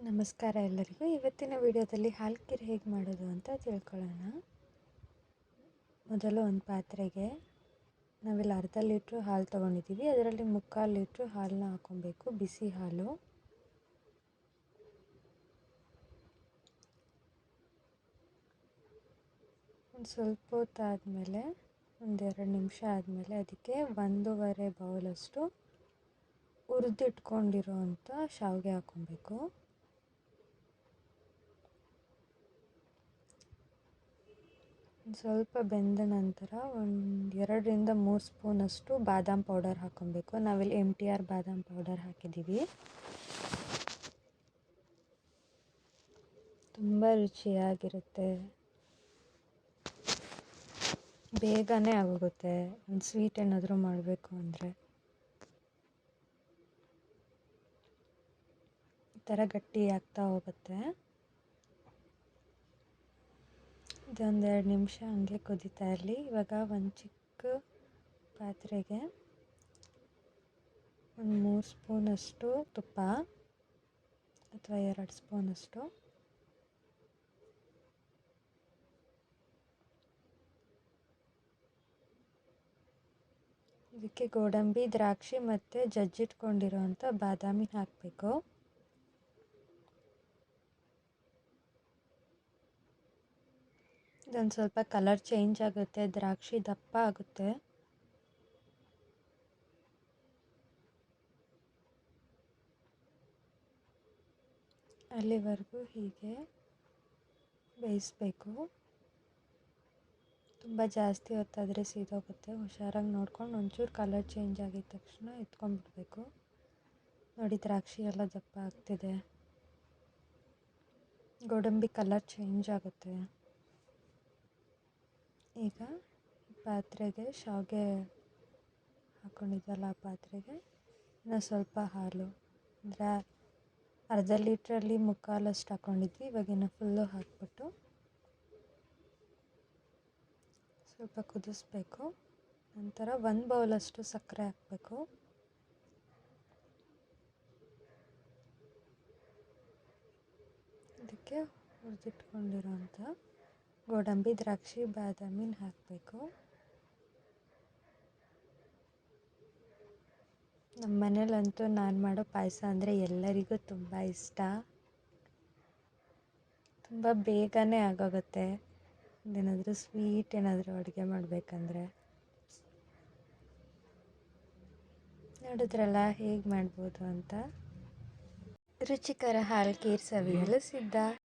ನಮಸ್ಕಾರ ಎಲ್ಲರಿಗೂ. ಇವತ್ತಿನ ವಿಡಿಯೋದಲ್ಲಿ ಹಾಲು ಖೀರ್ ಹೇಗೆ ಮಾಡೋದು ಅಂತ ತಿಳ್ಕೊಳ್ಳೋಣ. ಮೊದಲು ಒಂದು ಪಾತ್ರೆಗೆ ನಾವಿಲ್ಲಿ ಅರ್ಧ ಲೀಟ್ರು ಹಾಲು ತೊಗೊಂಡಿದ್ದೀವಿ. ಅದರಲ್ಲಿ ಮುಕ್ಕಾಲು ಲೀಟ್ರು ಹಾಲನ್ನ ಹಾಕ್ಕೊಬೇಕು. ಬಿಸಿ ಹಾಲು. ಒಂದು ಸ್ವಲ್ಪ ಹೊತ್ತಾದಮೇಲೆ ಒಂದೆರಡು ನಿಮಿಷ ಆದಮೇಲೆ ಅದಕ್ಕೆ ಒಂದೂವರೆ ಬೌಲಷ್ಟು ಹುರಿದಿಟ್ಕೊಂಡಿರೋ ಅಂಥ ಶಾವಿಗೆ ಹಾಕೊಬೇಕು ಸ್ವಲ್ಪ ಬೆಂದ ನಂತರ ಒಂದು ಎರಡರಿಂದ ಮೂರು ಸ್ಪೂನಷ್ಟು ಬಾದಾಮ್ ಪೌಡರ್ ಹಾಕ್ಕೊಬೇಕು. ನಾವಿಲ್ಲಿ ಎಂ ಟಿ ಆರ್ ಬಾದಾಮ್ ಪೌಡರ್ ಹಾಕಿದ್ದೀವಿ. ತುಂಬ ರುಚಿಯಾಗಿರುತ್ತೆ. ಬೇಗನೆ ಆಗೋಗುತ್ತೆ. ಒಂದು ಸ್ವೀಟ್ ಏನಾದರೂ ಮಾಡಬೇಕು ಅಂದರೆ. ಈ ಥರ ಗಟ್ಟಿ ಆಗ್ತಾ ಹೋಗುತ್ತೆ. ಇದೊಂದೆರಡು ನಿಮಿಷ ಹಂಗೆ ಕುದೀತಾ ಇರಲಿ. ಇವಾಗ ಒಂದು ಚಿಕ್ಕ ಪಾತ್ರೆಗೆ ಒಂದು ಮೂರು ಸ್ಪೂನಷ್ಟು ತುಪ್ಪ ಅಥವಾ ಎರಡು ಸ್ಪೂನಷ್ಟು ಇದಕ್ಕೆ ಗೋಡಂಬಿ, ದ್ರಾಕ್ಷಿ ಮತ್ತು ಜಜ್ಜಿಟ್ಕೊಂಡಿರೋವಂಥ ಬಾದಾಮಿ ಹಾಕಬೇಕು. ಇದೊಂದು ಸ್ವಲ್ಪ ಕಲರ್ ಚೇಂಜ್ ಆಗುತ್ತೆ, ದ್ರಾಕ್ಷಿ ದಪ್ಪ ಆಗುತ್ತೆ. ಅಲ್ಲಿವರೆಗೂ ಹೀಗೆ ಬೇಯಿಸ್ಬೇಕು. ತುಂಬ ಜಾಸ್ತಿ ಹೊತ್ತಾದರೆ ಸೀದೋಗುತ್ತೆ, ಹುಷಾರಾಗಿ ನೋಡ್ಕೊಂಡು ಒಂಚೂರು ಕಲರ್ ಚೇಂಜ್ ಆಗಿದ ತಕ್ಷಣ ಎತ್ಕೊಂಡ್ಬಿಡ್ಬೇಕು. ನೋಡಿ, ದ್ರಾಕ್ಷಿ ಎಲ್ಲ ದಪ್ಪ ಆಗ್ತಿದೆ. ಗೋಡಂಬಿ ಕಲರ್ ಚೇಂಜ್ ಆಗುತ್ತೆ. ಈಗ ಪಾತ್ರೆಗೆ ಶಾವಿಗೆ ಹಾಕ್ಕೊಂಡಿದ್ದಲ್ಲ ಆ ಪಾತ್ರೆಗೆ. ಇನ್ನು ಸ್ವಲ್ಪ ಹಾಲು. ಅಂದರೆ ಅರ್ಧ ಲೀಟ್ರಲ್ಲಿ ಮುಕ್ಕಾಲಷ್ಟು ಹಾಕ್ಕೊಂಡಿದ್ವಿ ಇವಾಗಿನ್ನು ಫುಲ್ಲು ಹಾಕ್ಬಿಟ್ಟು ಸ್ವಲ್ಪ ಕುದಿಸ್ಬೇಕು. ನಂತರ ಒಂದು ಬೌಲಷ್ಟು ಸಕ್ಕರೆ ಹಾಕಬೇಕು. ಇದಕ್ಕೆ ಹುರಿದಿಟ್ಕೊಂಡಿರೋಂಥ ಗೋಡಂಬಿ, ದ್ರಾಕ್ಷಿ ಬಾದಾಮಿನ ಹಾಕಬೇಕು. ನಮ್ಮ ಮನೇಲಂತೂ ನಾನು ಮಾಡೋ ಪಾಯಸ ಅಂದರೆ ಎಲ್ಲರಿಗೂ ತುಂಬ ಇಷ್ಟ. ತುಂಬ ಬೇಗನೆ ಆಗೋಗುತ್ತೆ. ಏನಾದರೂ ಸ್ವೀಟ್ ಏನಾದರೂ ಅಡುಗೆ ಮಾಡಬೇಕಂದ್ರೆ. ನೋಡಿದ್ರಲ್ಲ ಹೇಗೆ ಮಾಡ್ಬೋದು ಅಂತ. ರುಚಿಕರ ಹಾಲು ಖೀರ್ ಸವಿಯಲು ಸಿದ್ಧ.